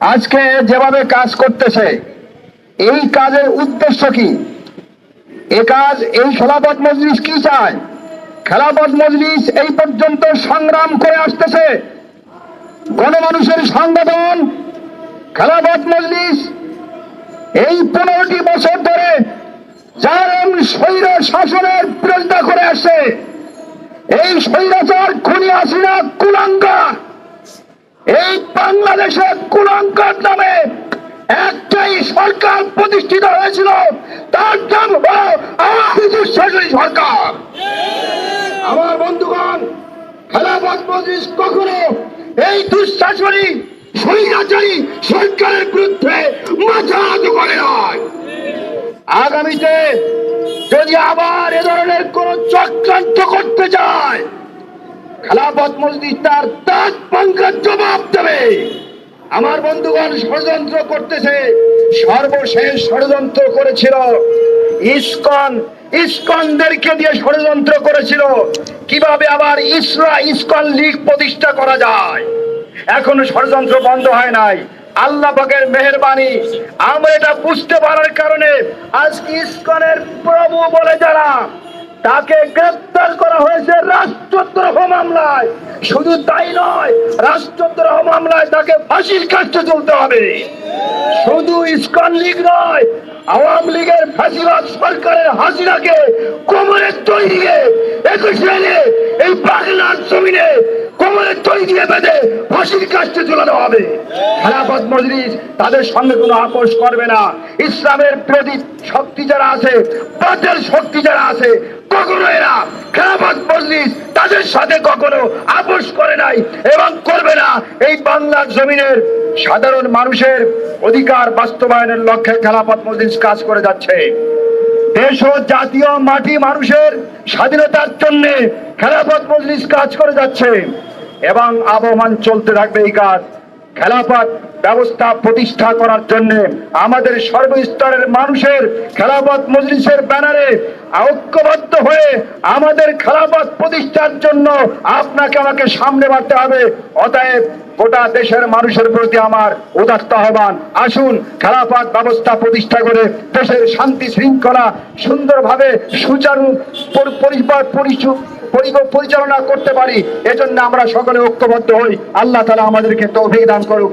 আজকে যেভাবে কাজ করতেছে, এই কাজের উদ্দেশ্য কি? এ কাজ, এই খেলাপথ মজলিস কি চায়? খেলাপথ মজলিস এই পর্যন্ত সংগ্রাম করে আসতেছে। গণমানুষের সংগঠন, খেলাপথ মজলিস, এই পনেরোটি বছর ধরে জালেম স্বৈর শাসনের বিরোধিতা করে আসছে। এই স্বৈরাচার খুনি আসিনা কুলাঙ্গার এই বাংলাদেশে কুলাঙ্কার নামে একটাই সরকার প্রতিষ্ঠিত হয়েছিল। তার নাম হল আওয়ামী দুঃশাসনী সরকার। আমার বন্ধুগণ খেলাফত মজলিস কখনো এই দুঃশাসনী, স্বৈরাচারী সরকারের বিরুদ্ধে মাথা নত করে নয় আগামীতে যদি আবার এ ধরনের কোন চক্রান্ত করতে চায় খেলাফত মসজিদ তার তাজ পাঙ্কার জবাব দেবে। আমার বন্ধুগণ ষড়যন্ত্র করতেছে, সর্বশেষ ষড়যন্ত্র করেছিল। ইস্কন, ইস্কনদেরকে দিয়ে ষড়যন্ত্র করেছিল। কীভাবে আবার ইসরা ইস্কন লীগ প্রতিষ্ঠা করা যায়? এখনও ষড়যন্ত্র বন্ধ হয় নাই। আল্লাহ পাকের মেহরবানি। আমরা এটা বুঝতে পারার কারণে আজকে ইস্কনের প্রভু বলে যারা, তাকে গ্রেফতার করা হয়েছে রাষ্ট্রদ্রোহ মামলায়। শুধু তাই নয় রাষ্ট্রদ্রোহ মামলায় তাকে ফাঁসির কাছে চলতে হবে। শুধু ইসকন লীগ নয়, আওয়ামী লীগের ফাঁসিবাদ সরকারের হাসিনাকে কোমরের তৈরি দিয়ে একুশে এই বাংলার জমিনে কোমরের তৈরি দিয়ে বেঁধে ফাঁসির কাছে ঝুলানো হবে। খেলাফত মজলিস তাদের সঙ্গে কোনো আপোষ করবে না। ইসলামের বিরোধী শক্তি যারা আছে, বাতের শক্তি যারা আছে, কখনো এরা খেলাফত সাথে কখনো আপোষ করে নাই এবং করবে না। এই বাংলার জমিনের সাধারণ মানুষের অধিকার বাস্তবায়নের লক্ষ্যে খেলাপথ মজলিস কাজ করে যাচ্ছে। দেশ ও জাতীয় মাটি মানুষের স্বাধীনতার জন্য খেলাপথ মজলিস কাজ করে যাচ্ছে। এবং আবহমান চলতে থাকবে এই কাজ। খেলাফত ব্যবস্থা প্রতিষ্ঠা করার জন্য আমাদের সর্বস্তরের মানুষের খেলাফত মজলিসের ব্যানারে ঐক্যবদ্ধ হয়ে আমাদের খেলাফত প্রতিষ্ঠার জন্য আপনাকে আমাকে সামনে বাড়তে হবে। অতএব গোটা দেশের মানুষের প্রতি আমার উদাত্ত আহ্বান। আসুন খেলাফত ব্যবস্থা প্রতিষ্ঠা করে দেশের শান্তি শৃঙ্খলা সুন্দরভাবে সুচারু পরি- পরিবার পরিচু পরি- পরিচালনা করতে পারি। এজন্য আমরা সকলে ঐক্যবদ্ধ হই। আল্লাহ তালা আমাদেরকে তৌফিক দান করুক।